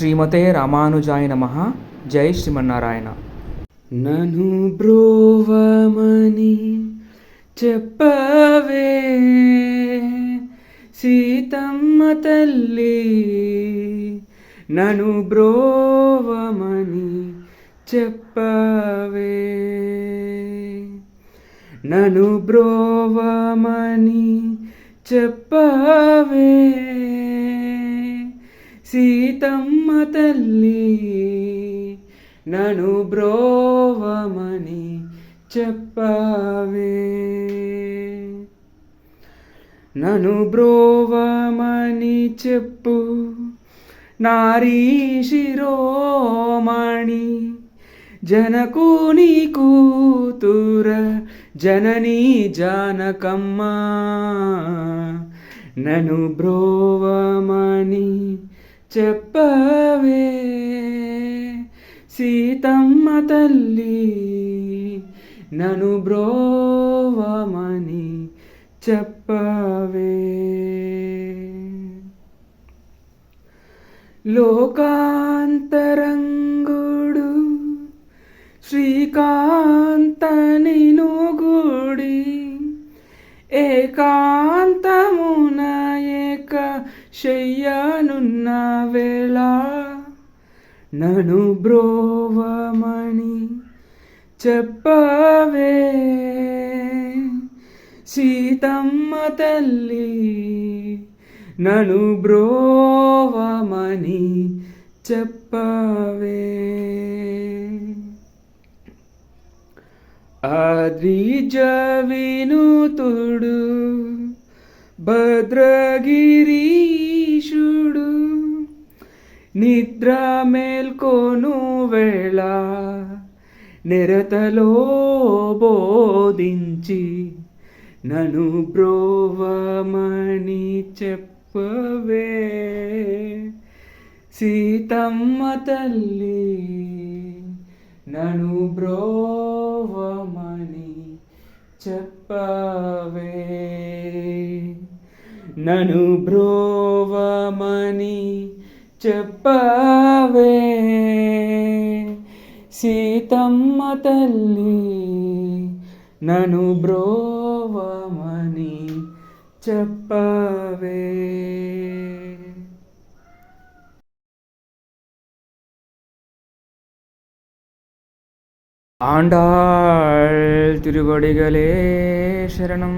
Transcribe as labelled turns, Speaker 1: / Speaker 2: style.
Speaker 1: శ్రీమతే రామానుజాయ నమ. జై శ్రీమన్నారాయణ. నను బ్రోవమని చెప్పవే సీతమ్మ తల్లి నను బ్రోవమని చెప్పవే. నను బ్రోవమని చెప్పవే. సీతమ్మ తల్లి నను బ్రోవమని చెప్పవే. నను బ్రోవమని చెప్పు నారీ శిరోమణి జనకుని కూతుర జననీ జానకమ్మ. నను బ్రోవమని చెప్పవే. సీతమ్మ తల్లి నను బ్రోవమని చెప్పవే. లోకాంతరంగుడు శ్రీకాంత నినుగుడి ఏకా శయ్యనున్న వేళ నను బ్రోవమణి చెప్పవే. సీతమ్మ తల్లి నను బ్రోవమని చెప్పవే. ఆద్రిజవినుతుడు భద్రగిరి నిద్ర మేల్కొను వేళ నిరతలో బోధించి నను బ్రోవమణి చెప్పవే. సీతమ్మ తల్లి నను బ్రోవమణి చెప్పవే. నను బ్రోవమణి చెప్పవే సీతమ్మ తల్లి నను బ్రోవమని చెప్పవే ആണ്ടാൾ തിരുവടികളേ ശരണം